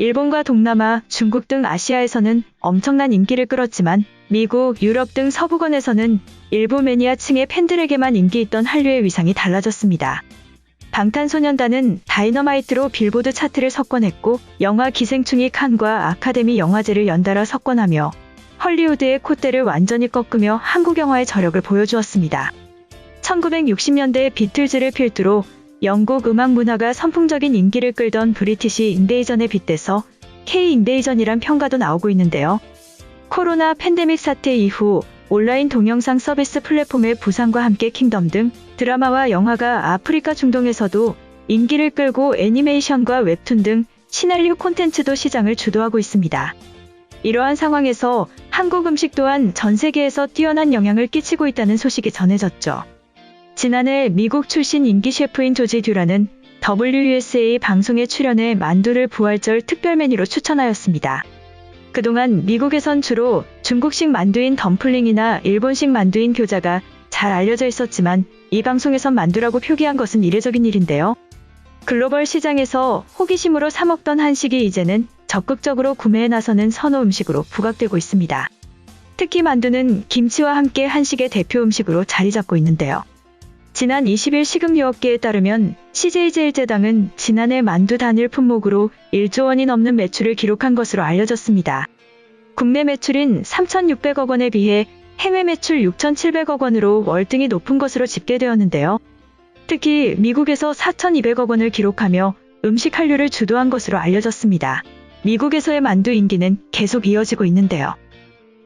일본과 동남아, 중국 등 아시아에서는 엄청난 인기를 끌었지만 미국, 유럽 등 서부권에서는 일부 매니아층의 팬들에게만 인기 있던 한류의 위상이 달라졌습니다. 방탄소년단은 다이너마이트로 빌보드 차트를 석권했고 영화 기생충이 칸과 아카데미 영화제를 연달아 석권하며 헐리우드의 콧대를 완전히 꺾으며 한국 영화의 저력을 보여주었습니다. 1960년대 비틀즈를 필두로 영국 음악 문화가 선풍적인 인기를 끌던 브리티시 인베이전에 빗대서 K 인베이전이란 평가도 나오고 있는데요. 코로나 팬데믹 사태 이후 온라인 동영상 서비스 플랫폼의 부상과 함께 킹덤 등 드라마와 영화가 아프리카 중동에서도 인기를 끌고 애니메이션과 웹툰 등 시나리오 콘텐츠도 시장을 주도하고 있습니다. 이러한 상황에서 한국 음식 또한 전 세계에서 뛰어난 영향을 끼치고 있다는 소식이 전해졌죠. 지난해 미국 출신 인기 셰프인 조지 듀라는 WUSA 방송에 출연해 만두를 부활절 특별 메뉴로 추천하였습니다. 그동안 미국에선 주로 중국식 만두인 덤플링이나 일본식 만두인 교자가 잘 알려져 있었지만 이 방송에선 만두라고 표기한 것은 이례적인 일인데요. 글로벌 시장에서 호기심으로 사먹던 한식이 이제는 적극적으로 구매에 나서는 선호 음식으로 부각되고 있습니다. 특히 만두는 김치와 함께 한식의 대표 음식으로 자리 잡고 있는데요. 지난 20일 식음유업계에 따르면 CJ제일제당은 지난해 만두 단일 품목으로 1조 원이 넘는 매출을 기록한 것으로 알려졌습니다. 국내 매출인 3,600억 원에 비해 해외 매출 6,700억 원으로 월등히 높은 것으로 집계되었는데요. 특히 미국에서 4,200억 원을 기록하며 음식 한류를 주도한 것으로 알려졌습니다. 미국에서의 만두 인기는 계속 이어지고 있는데요.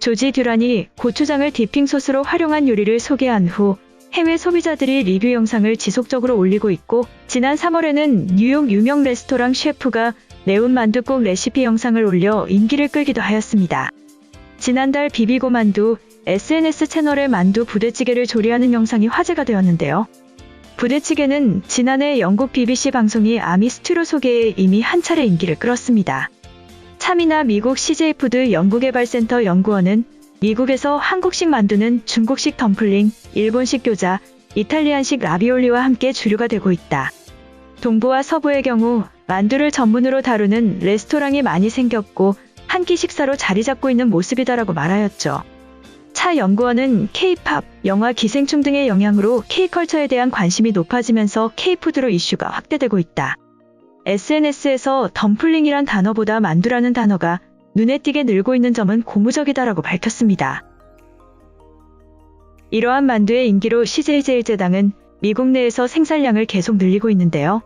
조지 듀란이 고추장을 디핑 소스로 활용한 요리를 소개한 후 해외 소비자들이 리뷰 영상을 지속적으로 올리고 있고 지난 3월에는 뉴욕 유명 레스토랑 셰프가 매운 만두국 레시피 영상을 올려 인기를 끌기도 하였습니다. 지난달 비비고 만두 SNS 채널에 만두 부대찌개를 조리하는 영상이 화제가 되었는데요. 부대찌개는 지난해 영국 BBC 방송이 아미 스튜로 소개에 이미 한 차례 인기를 끌었습니다. 참이나 미국 CJ푸드 연구개발센터 연구원은 미국에서 한국식 만두는 중국식 덤플링, 일본식 교자, 이탈리안식 라비올리와 함께 주류가 되고 있다. 동부와 서부의 경우 만두를 전문으로 다루는 레스토랑이 많이 생겼고 한 끼 식사로 자리 잡고 있는 모습이다라고 말하였죠. 차 연구원은 K-팝, 영화 기생충 등의 영향으로 K-컬처에 대한 관심이 높아지면서 K-푸드로 이슈가 확대되고 있다. SNS에서 덤플링이란 단어보다 만두라는 단어가 눈에 띄게 늘고 있는 점은 고무적이다라고 밝혔습니다. 이러한 만두의 인기로 CJ제일제당은 미국 내에서 생산량을 계속 늘리고 있는데요.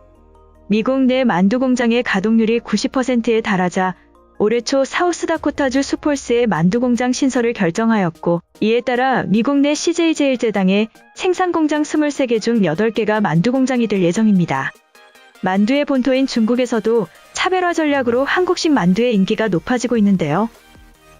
미국 내 만두 공장의 가동률이 90%에 달하자 올해 초 사우스다코타주 수폴스의 만두 공장 신설을 결정하였고 이에 따라 미국 내 CJ제일제당의 생산 공장 23개 중 8개가 만두 공장이 될 예정입니다. 만두의 본토인 중국에서도 차별화 전략으로 한국식 만두의 인기가 높아지고 있는데요.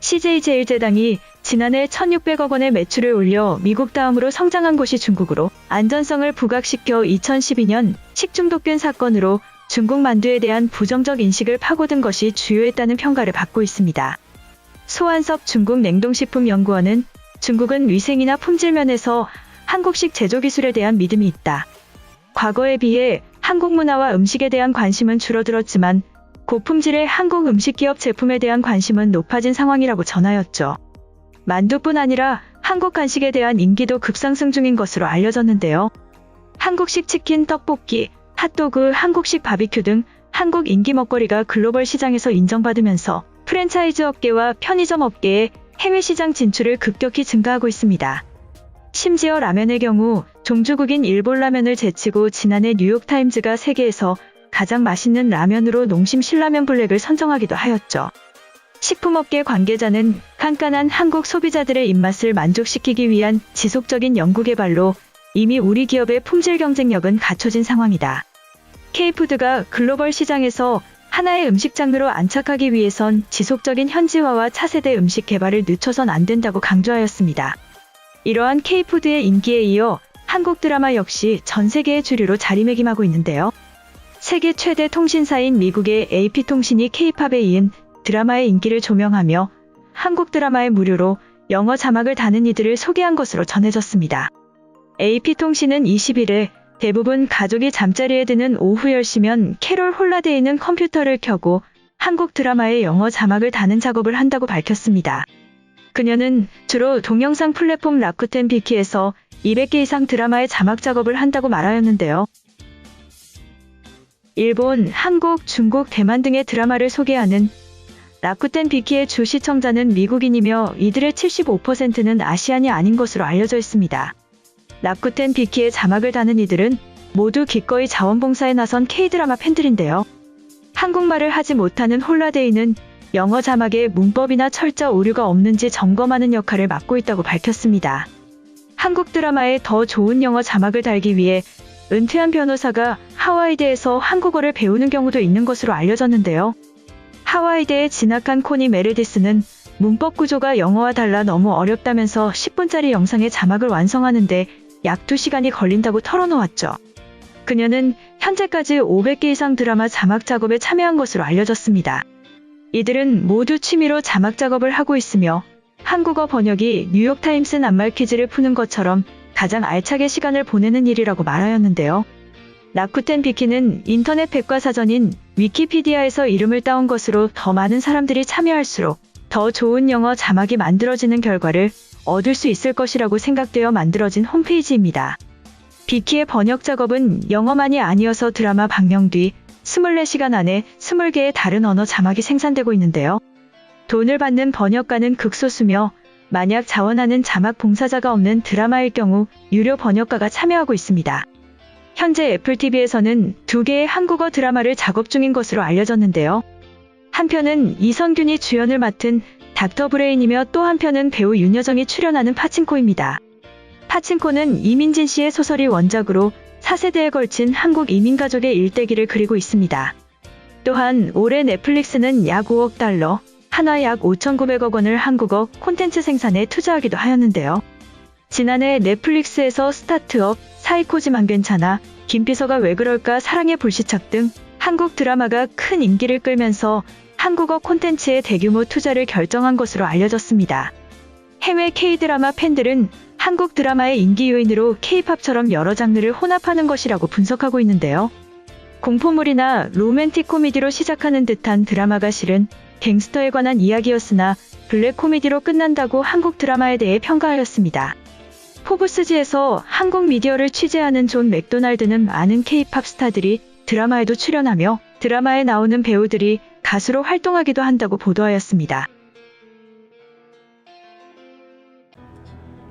CJ제일제당이 지난해 1,600억 원의 매출을 올려 미국 다음으로 성장한 곳이 중국으로 안전성을 부각시켜 2012년 식중독균 사건으로 중국 만두에 대한 부정적 인식을 파고든 것이 주요했다는 평가를 받고 있습니다. 소한섭 중국 냉동식품연구원은 중국은 위생이나 품질 면에서 한국식 제조 기술에 대한 믿음이 있다. 과거에 비해 한국 문화와 음식에 대한 관심은 줄어들었지만 고품질의 한국 음식 기업 제품에 대한 관심은 높아진 상황이라고 전하였죠. 만두뿐 아니라 한국 간식에 대한 인기도 급상승 중인 것으로 알려졌는데요. 한국식 치킨, 떡볶이, 핫도그, 한국식 바비큐 등 한국 인기 먹거리가 글로벌 시장에서 인정받으면서 프랜차이즈 업계와 편의점 업계의 해외 시장 진출을 급격히 증가하고 있습니다. 심지어 라면의 경우 종주국인 일본 라면을 제치고 지난해 뉴욕타임즈가 세계에서 가장 맛있는 라면으로 농심 신라면 블랙을 선정하기도 하였죠. 식품업계 관계자는 깐깐한 한국 소비자들의 입맛을 만족시키기 위한 지속적인 연구개발로 이미 우리 기업의 품질 경쟁력은 갖춰진 상황이다. K푸드가 글로벌 시장에서 하나의 음식 장르로 안착하기 위해선 지속적인 현지화와 차세대 음식 개발을 늦춰선 안 된다고 강조하였습니다. 이러한 K푸드의 인기에 이어 한국 드라마 역시 전 세계의 주류로 자리매김하고 있는데요. 세계 최대 통신사인 미국의 AP통신이 K팝에 이은 드라마의 인기를 조명하며 한국 드라마의 무료로 영어 자막을 다는 이들을 소개한 것으로 전해졌습니다. AP통신은 20일에 대부분 가족이 잠자리에 드는 오후 10시면 캐롤 홀라데이는 컴퓨터를 켜고 한국 드라마의 영어 자막을 다는 작업을 한다고 밝혔습니다. 그녀는 주로 동영상 플랫폼 라쿠텐 비키에서 200개 이상 드라마의 자막 작업을 한다고 말하였는데요. 일본, 한국, 중국, 대만 등의 드라마를 소개하는 라쿠텐 비키의 주 시청자는 미국인이며 이들의 75%는 아시안이 아닌 것으로 알려져 있습니다. 라쿠텐 비키의 자막을 다는 이들은 모두 기꺼이 자원봉사에 나선 K-드라마 팬들인데요. 한국말을 하지 못하는 홀라데이는 영어 자막에 문법이나 철자 오류가 없는지 점검하는 역할을 맡고 있다고 밝혔습니다. 한국 드라마에 더 좋은 영어 자막을 달기 위해 은퇴한 변호사가 하와이대에서 한국어를 배우는 경우도 있는 것으로 알려졌는데요. 하와이대에 진학한 코니 메르디스는 문법 구조가 영어와 달라 너무 어렵다면서 10분짜리 영상의 자막을 완성하는데 약 2시간이 걸린다고 털어놓았죠. 그녀는 현재까지 500개 이상 드라마 자막 작업에 참여한 것으로 알려졌습니다. 이들은 모두 취미로 자막 작업을 하고 있으며 한국어 번역이 뉴욕타임스 낱말 퀴즈를 푸는 것처럼 가장 알차게 시간을 보내는 일이라고 말하였는데요. 라쿠텐 비키는 인터넷 백과사전인 위키피디아에서 이름을 따온 것으로 더 많은 사람들이 참여할수록 더 좋은 영어 자막이 만들어지는 결과를 얻을 수 있을 것이라고 생각되어 만들어진 홈페이지입니다. 비키의 번역 작업은 영어만이 아니어서 드라마 방영 뒤 24시간 안에 20개의 다른 언어 자막이 생산되고 있는데요. 돈을 받는 번역가는 극소수며 만약 자원하는 자막 봉사자가 없는 드라마일 경우 유료 번역가가 참여하고 있습니다. 현재 애플TV에서는 두 개의 한국어 드라마를 작업 중인 것으로 알려졌는데요. 한 편은 이선균이 주연을 맡은 닥터 브레인이며 또 한편은 배우 윤여정이 출연하는 파친코입니다. 파친코는 이민진 씨의 소설이 원작으로 4세대에 걸친 한국 이민가족의 일대기를 그리고 있습니다. 또한 올해 넷플릭스는 약 5억 달러, 한화 약 5,900억 원을 한국어 콘텐츠 생산에 투자하기도 하였는데요. 지난해 넷플릭스에서 스타트업, 사이코지만 괜찮아, 김비서가 왜 그럴까 사랑의 불시착 등 한국 드라마가 큰 인기를 끌면서 한국어 콘텐츠의 대규모 투자를 결정한 것으로 알려졌습니다. 해외 K-드라마 팬들은 한국 드라마의 인기 요인으로 K-팝처럼 여러 장르를 혼합하는 것이라고 분석하고 있는데요. 공포물이나 로맨틱 코미디로 시작하는 듯한 드라마가 실은 갱스터에 관한 이야기였으나 블랙 코미디로 끝난다고 한국 드라마에 대해 평가하였습니다. 포브스지에서 한국 미디어를 취재하는 존 맥도날드는 많은 K-팝 스타들이 드라마에도 출연하며 드라마에 나오는 배우들이 가수로 활동하기도 한다고 보도하였습니다.